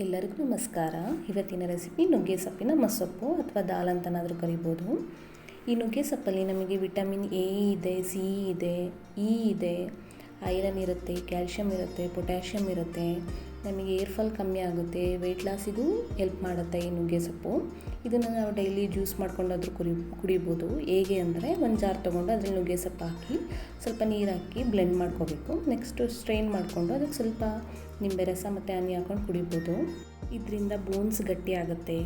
ಎಲ್ಲರಿಗೂ ನಮಸ್ಕಾರ. ಇವತ್ತಿನ ರೆಸಿಪಿ ನುಗ್ಗೆ ಸೊಪ್ಪಿನ ಮಸೊಪ್ಪು ಅಥವಾ ದಾಲ್ ಅಂತನಾದರೂ ಕರಿಬೋದು. ಈ ನುಗ್ಗೆ ಸೊಪ್ಪಲ್ಲಿ ನಮಗೆ ವಿಟಮಿನ್ ಎ ಇದೆ, ಸಿ ಇದೆ, ಇ ಇದೆ, ಐರನ್ ಇರುತ್ತೆ, ಕ್ಯಾಲ್ಶಿಯಂ ಇರುತ್ತೆ ಪೊಟ್ಯಾಷಿಯಮ್ ಇರುತ್ತೆ ನಮಗೆ ಏರ್ ಫಾಲ್ ಕಮ್ಮಿ ಆಗುತ್ತೆ ವೆಯ್ಟ್ ಲಾಸಿಗೂ ಹೆಲ್ಪ್ ಮಾಡುತ್ತೆ ಈ ನುಗ್ಗೆ ಸೊಪ್ಪು. ಇದನ್ನು ನಾವು ಡೈಲಿ ಜ್ಯೂಸ್ ಮಾಡ್ಕೊಂಡಾದರೂ ಕುರಿ, ಕುಡಿಬೋದು. ಹೇಗೆ ಅಂದರೆ ಒಂದು ಜಾರ್ ತೊಗೊಂಡು ಅದ್ರಲ್ಲಿ ನುಗ್ಗೆ ಸೊಪ್ಪು ಹಾಕಿ, ಸ್ವಲ್ಪ ನೀರು ಹಾಕಿ ಬ್ಲೆಂಡ್ ಮಾಡ್ಕೋಬೇಕು. ನೆಕ್ಸ್ಟು ಸ್ಟ್ರೈನ್ ಮಾಡಿಕೊಂಡು ಅದಕ್ಕೆ ಸ್ವಲ್ಪ ನಿಂಬೆ ರಸ ಮತ್ತು ಹನಿ ಹಾಕೊಂಡು ಕುಡಿಬೋದು. ಇದರಿಂದ ಬೋನ್ಸ್ ಗಟ್ಟಿ ಆಗುತ್ತೆ.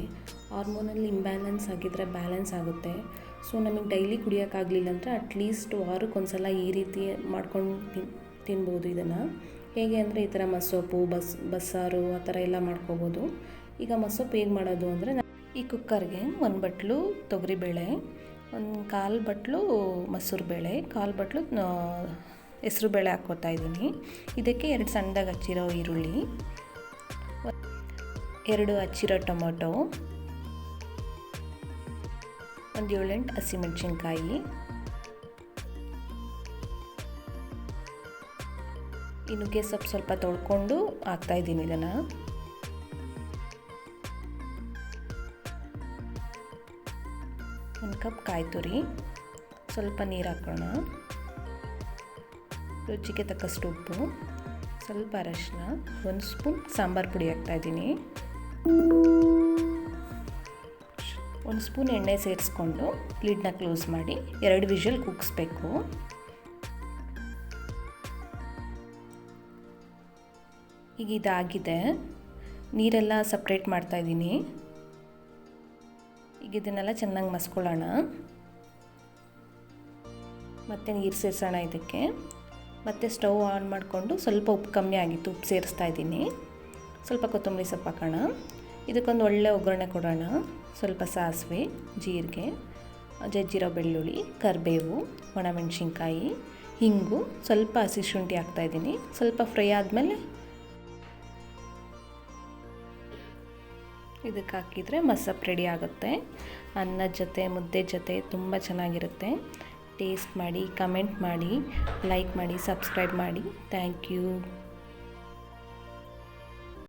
ಹಾರ್ಮೋನಲ್ಲಿ ಇಂಬ್ಯಾಲೆನ್ಸ್ ಆಗಿದ್ದರೆ ಬ್ಯಾಲೆನ್ಸ್ ಆಗುತ್ತೆ. ಸೊ ನಮಗೆ ಡೈಲಿ ಕುಡಿಯೋಕ್ಕಾಗಲಿಲ್ಲ ಅಂದರೆ ಅಟ್ಲೀಸ್ಟ್ ವಾರಕ್ಕೊಂದ್ಸಲ ಈ ರೀತಿ ಮಾಡ್ಕೊಂಡು ತಿನ್, ತಿನ್ಬೋದು ಇದನ್ನು. ಹೇಗೆ ಅಂದರೆ ಈ ಥರ ಮಸೊಪ್ಪು ಬಸ್, ಬಸ್ಸಾರು ಆ ಥರ ಎಲ್ಲ ಮಾಡ್ಕೋಬೋದು. ಈಗ ಮಸೊಪ್ಪು ಹೇಗೆ ಮಾಡೋದು ಅಂದರೆ ಈ ಕುಕ್ಕರ್ಗೆ ಒಂದು ಬಟ್ಲು ತೊಗರಿಬೇಳೆ ಒಂದು ಕಾಲು ಬಟ್ಲು ಮೊಸರು ಬೇಳೆ, ಕಾಲು ಬಟ್ಲು ಹೆಸ್ರು ಬೇಳೆ ಹಾಕ್ಕೋತಾ ಇದ್ದೀನಿ. ಇದಕ್ಕೆ ಎರಡು ಸಣ್ಣದಾಗಿ ಹಚ್ಚಿರೋ ಈರುಳ್ಳಿ, ಎರಡು ಹಚ್ಚಿರೋ ಟೊಮೊಟೊ, ಒಂದು ಏಳೆಂಟು ಹಸಿಮೆಣ್ಸಿನ್ಕಾಯಿ ಈ ನುಗ್ಗೆ ಸೊಪ್ಪು ಸ್ವಲ್ಪ ತೊಳ್ಕೊಂಡು ಹಾಕ್ತಾಯಿದ್ದೀನಿ ಇದನ್ನು. ಒಂದು ಕಪ್ ಕಾಯಿ ತುರಿ, ಸ್ವಲ್ಪ ನೀರು ಹಾಕೋಣ. ರುಚಿಗೆ ತಕ್ಕಷ್ಟು ಉಪ್ಪು, ಸ್ವಲ್ಪ ಅರಶಿನ, ಒಂದು ಸ್ಪೂನ್ ಸಾಂಬಾರು ಪುಡಿ ಹಾಕ್ತಾಯಿದ್ದೀನಿ ಒಂದು ಸ್ಪೂನ್ ಎಣ್ಣೆ ಸೇರಿಸ್ಕೊಂಡು ಲಿಡ್ನ ಕ್ಲೋಸ್ ಮಾಡಿ ಎರಡು ವಿಷಲ್ ಕುಗ್ಸ್ಬೇಕು ಈಗ ಇದಾಗಿದೆ ನೀರೆಲ್ಲ ಸಪ್ರೇಟ್ ಮಾಡ್ತಾಯಿದ್ದೀನಿ ಈಗ ಇದನ್ನೆಲ್ಲ ಚೆನ್ನಾಗಿ ಮಸ್ಕೊಳ್ಳೋಣ. ಮತ್ತು ನೀರು ಸೇರಿಸೋಣ ಇದಕ್ಕೆ. ಮತ್ತು ಸ್ಟವ್ ಆನ್ ಮಾಡಿಕೊಂಡು ಸ್ವಲ್ಪ ಉಪ್ಪು ಕಮ್ಮಿ ಆಗಿತ್ತು, ಉಪ್ಪು ಸೇರಿಸ್ತಾ ಇದ್ದೀನಿ. ಸ್ವಲ್ಪ ಕೊತ್ತಂಬರಿ ಸೊಪ್ಪು ಹಾಕೋಣ. ಇದಕ್ಕೊಂದು ಒಳ್ಳೆ ಒಗ್ಗರಣೆ ಕೊಡೋಣ. ಸ್ವಲ್ಪ ಸಾಸಿವೆ, ಜೀರಿಗೆ, ಜಜ್ಜಿರೋ ಬೆಳ್ಳುಳ್ಳಿ, ಕರಿಬೇವು, ಒಣಮೆಣಸಿನ್ಕಾಯಿ, ಹಿಂಗು ಸ್ವಲ್ಪ ಹಸಿ ಶುಂಠಿ ಹಾಕ್ತಾಯಿದ್ದೀನಿ ಸ್ವಲ್ಪ ಫ್ರೈ ಆದಮೇಲೆ ಇದಕ್ಕೆ ಹಾಕಿದರೆ ಮಸಪ್ ರೆಡಿ ಆಗುತ್ತೆ. ಅನ್ನ ಜೊತೆ, ಮುದ್ದೆ ಜೊತೆ ತುಂಬ ಚೆನ್ನಾಗಿರುತ್ತೆ. ಟೇಸ್ಟ್ ಮಾಡಿ ಕಮೆಂಟ್ ಮಾಡಿ ಲೈಕ್ ಮಾಡಿ ಸಬ್ಸ್ಕ್ರೈಬ್ ಮಾಡಿ. Thank you